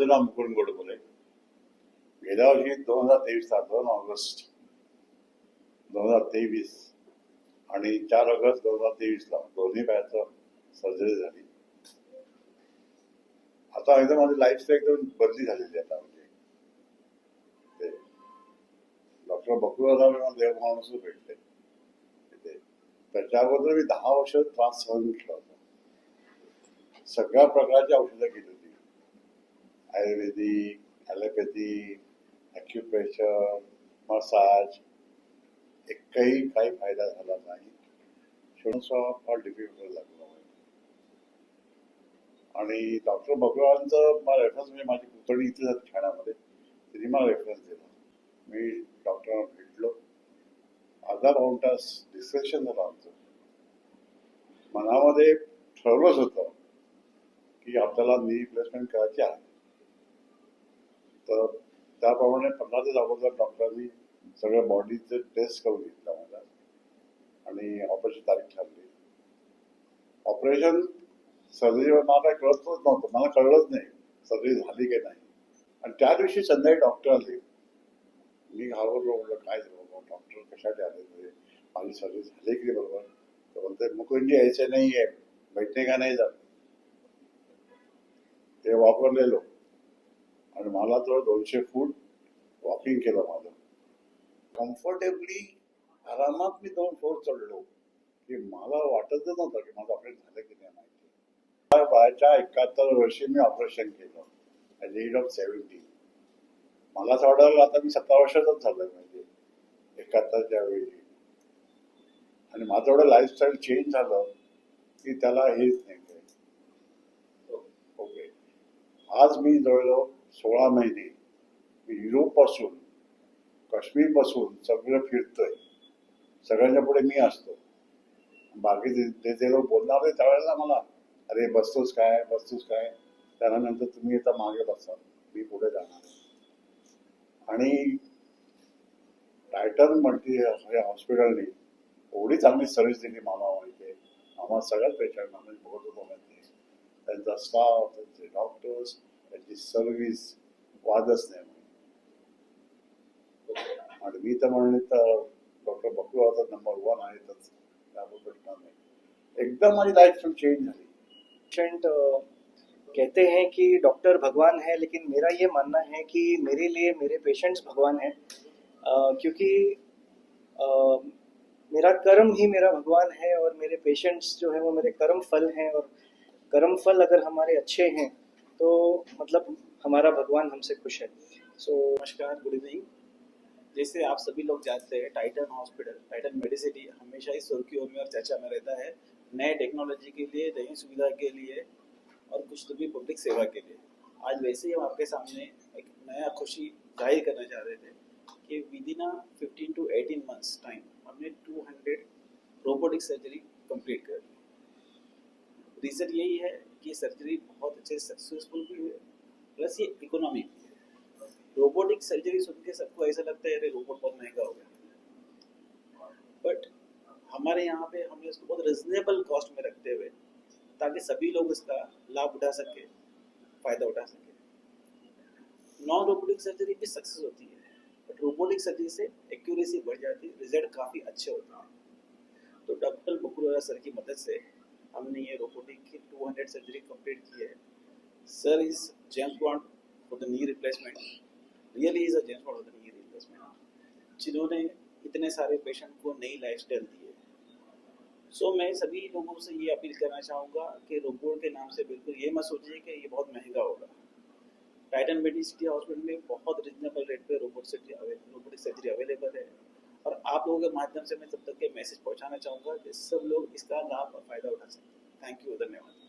मधुरा मुकुंद गोडबोले. गेल्या वर्षी दोन हजार तेवीसला दोन ऑगस्ट दोन हजार तेवीस आणि चार ऑगस्ट दोन हजार तेवीसला दोन्ही पायाचं सर्जरी झाली. आता एकदम माझी लाईफस्टाईल एकदम बदली झालेली आहे आता म्हणजे. ते डॉक्टर बकुळाराव मला देव माणूसच भेटले. तिथे त्याच्या अगोदर मी दहा वर्ष त्रास सहन घेतला होता. सगळ्या प्रकारची औषधं केली होती. आयुर्वेदिक ॲलोपॅथी ॲक्युप्रेशर मसाज एकही काही फायदा झाला नाही. शेवटचा फार डिफिकल्ट लागला आणि डॉक्टर भगवानचं मला रेफरन्स म्हणजे माझी पुतणी इथे जाते ठाण्यामध्ये तिने मला रेफरन्स दिला. मी डॉक्टरांना भेटलो. अर्धा पाऊण तास डिस्कशन झालं आमचं. मनामध्ये ठरवलंच होतं की आपल्याला नी रिप्लेसमेंट करायची आहे. तर त्याप्रमाणे पंधरा दिवस अगोदर डॉक्टरांनी सगळ्या बॉडीचे टेस्ट करून घेतला मला. आणि ऑपरेशन तारीख ठरली. ऑपरेशन सर्जरी मला काही कळतच नव्हतं. मला कळलंच नाही सर्जरी झाली की नाही. आणि त्या दिवशी संध्याकाळी डॉक्टर आले. मी घाबरलो. म्हटलं काय झालं डॉक्टर कशासाठी आले म्हणजे माझी सर्जरी झाली की बरोबर? तर म्हणते मुकुंजी यायचे नाही आहे बैठणे का नाही जात? ते वापरलेलो. आणि मला तर दोनशे फूट वॉकिंग केलं माझं. कम्फर्टेबली आरामात मी दोन फ्लोर चढलो की मला वाटतच नव्हतं की माझं ऑपरेशन झालं की नाही माहिती. वयाच्या एकाहत्तर वर्षी मी ऑपरेशन केलं ॲट एज ऑफ सेव्हन्टी मला असं वाटायला आता मी सतरा वर्षाचाच झालं म्हणजे एकाहत्तरच्या वेळी. आणि माझं एवढं लाईफस्टाईल चेंज झालं की त्याला हेच नाही ओके आज मी जवळजवळ सोळा महिने युरोपपासून काश्मीरपासून सगळं फिरतोय. सगळ्यांच्या पुढे मी असतो. बाकी ते जे- लोक बोलणार आहे त्यावेळेला मला अरे बसतोच काय? बसतोच काय? त्यानंतर तुम्ही आता मागे बसा. मी पुढे जाणार आणि टायटन मल्टी हॉस्पिटलने एवढी चांगली सर्व्हिस दिली मला माहिती आम्हाला सगळ्याच पेशंट आम्ही बघत होतो माहिती त्यांचा स्टाफ त्यांचे डॉक्टर्स आणि मी तर म्हणले तर डॉक्टर बकरू आता नंबर वन आहेतच त्याबद्दल प्रश्न नाही एकदम माझी लाईफ चेंज झाली पेशेंट कहते हैं कि डॉक्टर भगवान है लेकिन मेरा ये मानना है कि मेरे लिए मेरे पेशेंट्स भगवान हैं क्योंकि अ, मेरा कर्म ही मेरा भगवान है और मेरे पेशेंट्स जो है वो मेरे कर्म फल हैं और कर्म फल अगर हमारे अच्छे हैं तो मतलब हमारा भगवान हमसे खुश है। सो नमस्कार गुड इवनिंग जैसे आप सभी लोग जानते हैं टाइटन हॉस्पिटल टाइटन मेडिसिटी हमेशा ही सुर्खियों में और चर्चा में रहता है। नए टेक्नोलॉजी के लिए, नई सुविधा के लिए और कुछ तो भी पब्लिक सेवा के लिए। आज वैसे ही हम आपके सामने एक नया खुशी ज़ाहिर करना चाह रहे थे कि with in a fifteen to eighteen months time हमने two hundred robotic surgery complete कर दी रीज़न यही है कि सर्जरी बहुत अच्छे सक्सेसफुल भी हुई प्लस ये इकोनॉमिक है। रोबोटिक सर्जरी सुन के सबको ऐसा लगता है, अरे रोबोट बहुत महँगा हो गया। बट हमारे यहाँ पे हमने उसको बहुत रिजनेबल कॉस्ट में रखते हुए ताकि सभी लोग इसका लाभ उठा सके, फ़ायदा उठा सके। नॉन रोबोटिक सर्जरी भी सक्सेस होती है बट रोबोटिक सर्जरी से एक्यूरेसी बढ़ जाती है रिज़ल्ट काफ़ी अच्छे होते हैं। तो डॉक्टर बकुरा सर की मदद से हमने ये रोबोटिक की 200 सर्जरी कंप्लीट की है। Sir is James Bond for the knee replacement really is a James Bond for the knee replacement जिन्होंने इतने सारे पेशेंट को नई लाइफस्टाइल दी है। सो so, मैं सभी लोगों से ये अपील करना चाहूँगा कि रोबोट के नाम से बिल्कुल ये मत सोचिए कि ये बहुत महँगा होगा। टाइटन मेडिसिटी हॉस्पिटल में बहुत रिजनेबल रेट पे robot surgery robotic surgery available है। और आप लोगों के माध्यम से मैं तब तक के मैसेज पहुंचाना चाहूँगा कि सब लोग इसका लाभ और फायदा उठा सकते हैं। थैंक यू धन्यवाद।